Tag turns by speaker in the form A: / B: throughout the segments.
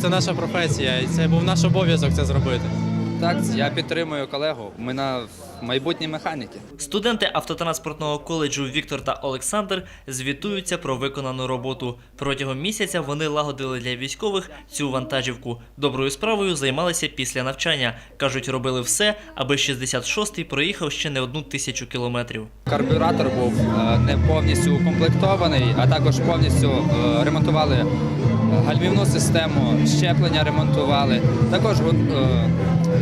A: Це наша професія, і це був наш обов'язок це зробити.
B: Так, я підтримую колегу. Ми на майбутні механіки.
C: Студенти автотранспортного коледжу Віктор та Олександр звітуються про виконану роботу. Протягом місяця вони лагодили для військових цю вантажівку. Доброю справою займалися після навчання. кажуть, робили все, аби 66-й проїхав ще не одну тисячу кілометрів.
B: Карбюратор був е, не повністю укомплектований, а також повністю е, ремонтували гальмівну систему, щеплення ремонтували. Також е,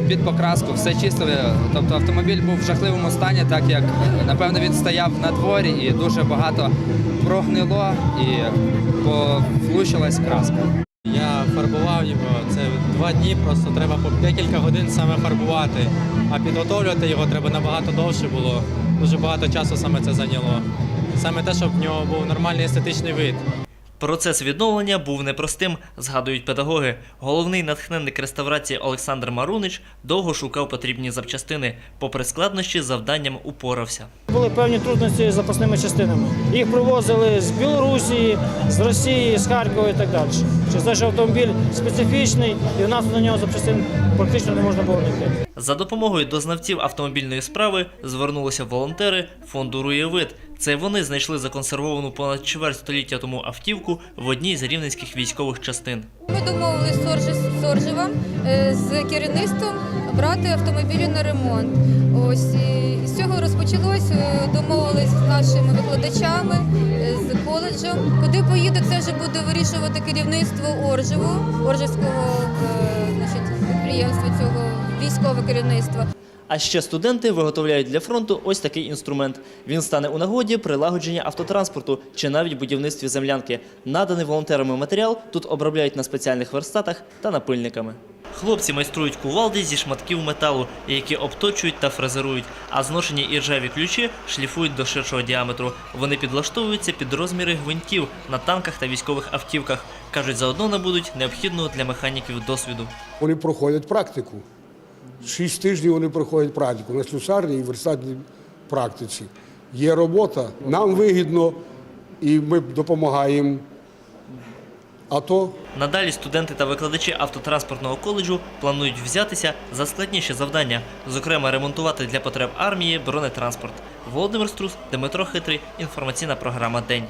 B: під покраску все чистили. Тобто автомобіль був в жахливому стані, так як напевно він стояв на дворі і дуже багато прогнило і повлучилась краска.
A: Я фарбував його. Це два дні, просто треба по декілька годин саме фарбувати. А підготовлювати його треба набагато довше було. Дуже багато часу саме це зайняло. Саме те, щоб в нього був нормальний естетичний вид.
C: Процес відновлення був непростим, згадують педагоги. Головний натхненник реставрації Олександр Марунич довго шукав потрібні запчастини. Попри складнощі, завданням упорався.
D: Були певні трудності з запасними частинами. Їх привозили з Білорусі, з Росії, з Харкова і так далі. Через те, що автомобіль специфічний, і у нас на нього запчастин практично не можна було знайти.
C: За допомогою до знавців автомобільної справи звернулися волонтери фонду Руєвид. Це вони знайшли законсервовану понад чверть століття тому автівку в одній з рівненських військових частин.
E: Ми домовилися з Соржевом е, з керівництвом брати автомобілі на ремонт. Ось і з цього розпочалось. е, Домовились з нашими викладачами е, з коледжем. Куди поїде, це вже буде вирішувати керівництво Оржеву, Оржевського значить, підприємства цього військове керівництво.
C: А ще студенти виготовляють для фронту ось такий інструмент. Він стане у нагоді при лагодженні автотранспорту чи навіть будівництві землянки. Наданий волонтерами матеріал тут обробляють на спеціальних верстатах та напильниками. Хлопці майструють кувалди зі шматків металу, які обточують та фрезерують, а зношені іржаві ключі шліфують до ширшого діаметру. Вони підлаштовуються під розміри гвинтів на танках та військових автівках. Кажуть, заодно набудуть необхідного для механіків досвіду.
F: Вони проходять практику. Шість тижнів вони проходять практику на слюсарній і верстатній практиці. Є робота, нам вигідно, і ми допомагаємо. АТО.
C: Надалі студенти та викладачі автотранспортного коледжу планують взятися за складніші завдання, зокрема ремонтувати для потреб армії бронетранспорт. Володимир Струс, Дмитро Хитрий. Інформаційна програма День.